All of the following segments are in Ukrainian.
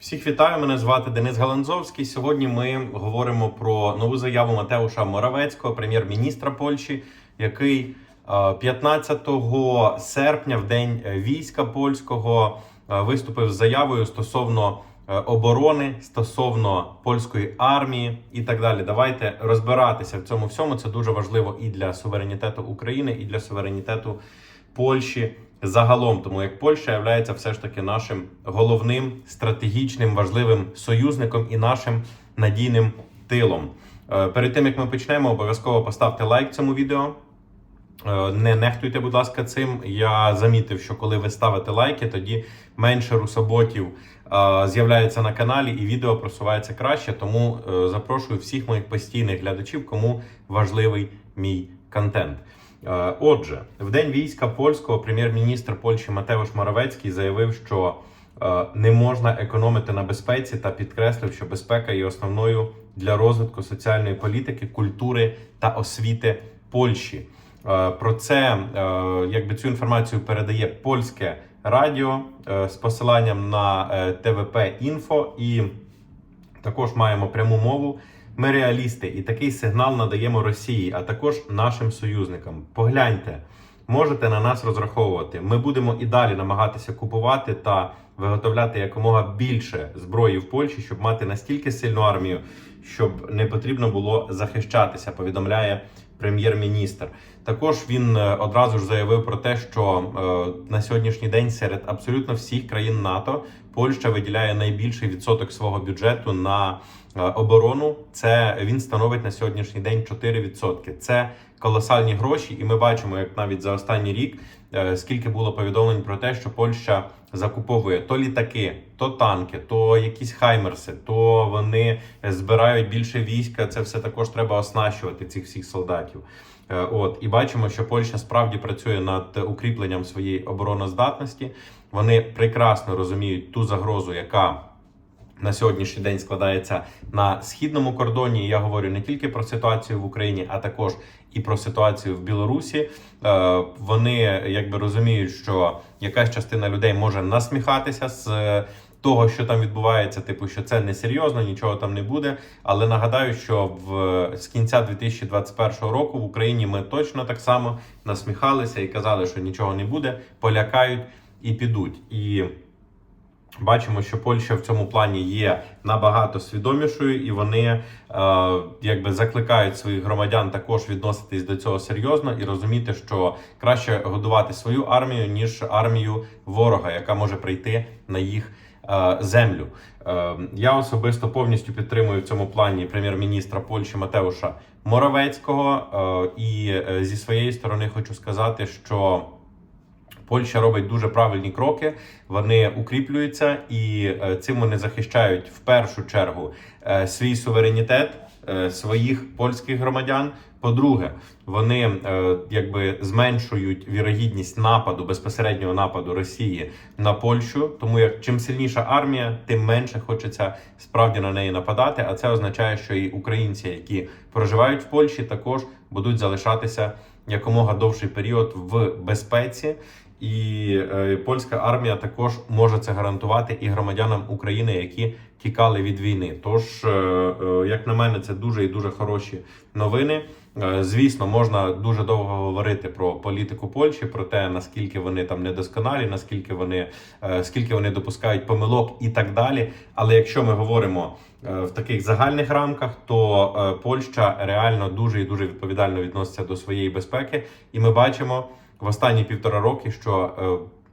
Всіх вітаю, мене звати Денис Галанзовський. Сьогодні ми говоримо про нову заяву Матеуша Моравецького, прем'єр-міністра Польщі, який е, 15 серпня, в день е, війська польського, е, виступив з заявою стосовно е, оборони, стосовно польської армії і так далі. Давайте розбиратися в цьому всьому. Це дуже важливо і для суверенітету України, і для суверенітету Польщі загалом, тому як Польща є все ж таки нашим головним стратегічним важливим союзником і нашим надійним тилом. Е, Перед тим як ми почнемо, обов'язково поставте лайк цьому відео. Е, Не нехтуйте, будь ласка, цим. Я замітив, що коли ви ставите лайки, тоді менше русоботів е, з'являється на каналі і відео просувається краще. Тому запрошую всіх моїх постійних глядачів, кому важливий мій контент. Е, Отже, в день війська польського прем'єр-міністр Польщі Матеуш Моравецький заявив, що е, не можна економити на безпеці та підкреслив, що безпека є основною для розвитку соціальної політики, культури та освіти Польщі. Е, Про це якби цю інформацію передає польське радіо з посиланням на ТВП Інфо і також маємо пряму мову. Ми реалісти, і такий сигнал надаємо Росії, а також нашим союзникам. Погляньте, можете на нас розраховувати. Ми будемо і далі намагатися купувати та виготовляти якомога більше зброї в Польщі, щоб мати настільки сильну армію, щоб не потрібно було захищатися. Повідомляє прем'єр-міністр. Також він е, одразу ж заявив про те, що е, на сьогоднішній день серед абсолютно всіх країн НАТО Польща виділяє найбільший відсоток свого бюджету на е, оборону. Це він становить на сьогоднішній день 4%. Це колосальні гроші, і ми бачимо, як навіть за останній рік е, скільки було повідомлень про те, що Польща закуповує то літаки, то танки, то якісь хаймерси, то вони збирають більше війська. Це все також треба оснащувати цих всіх солдатів. Е, От і бачимо, що Польща справді працює над укріпленням своєї обороноздатності. Вони прекрасно розуміють ту загрозу, яка на сьогоднішній день складається на східному кордоні. Я говорю не тільки про ситуацію в Україні, а також і про ситуацію в Білорусі. Е, Вони якби розуміють, що якась частина людей може насміхатися з. е, Того, що там відбувається, типу, що це не серйозно, нічого там не буде. Але нагадаю, що в з кінця 2021 року в Україні ми точно так само насміхалися і казали, що нічого не буде, полякають і підуть. І Бачимо, що Польща в цьому плані є набагато свідомішою, і вони е, якби закликають своїх громадян також відноситись до цього серйозно і розуміти, що краще годувати свою армію ніж армію ворога, яка може прийти на їх е, землю. Е, я особисто повністю підтримую в цьому плані прем'єр-міністра Польщі Матеуша Моровецького. Е, і зі своєї сторони хочу сказати, що. Польща робить дуже правильні кроки, вони укріплюються і е, цим вони захищають в першу чергу е, свій суверенітет, е, своїх польських громадян. По-друге, вони якби зменшують вірогідність нападу безпосереднього нападу Росії на Польщу. Тому як чим сильніша армія, тим менше хочеться справді на неї нападати. А це означає, що і українці, які проживають в Польщі, також будуть залишатися якомога довший період в безпеці. І е, польська армія також може це гарантувати і громадянам України, які тікали від війни. Тож, е, е, як на мене, це дуже і дуже хороші новини. Звісно, можна дуже довго говорити про політику Польщі, про те наскільки вони там недосконалі, наскільки вони скільки вони допускають помилок і так далі. Але якщо ми говоримо в таких загальних рамках, то Польща реально дуже і дуже відповідально відноситься до своєї безпеки, і ми бачимо в останні півтора роки, що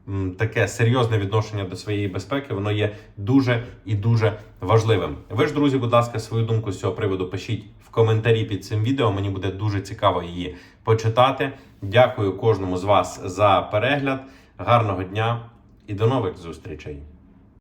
е, таке серйозне відношення до своєї безпеки воно є дуже і дуже важливим. Ви ж, друзі, будь ласка, свою думку з цього приводу пишіть в коментарі під цим відео. Мені буде дуже цікаво її почитати. Дякую кожному з вас за перегляд. Гарного дня і до нових зустрічей!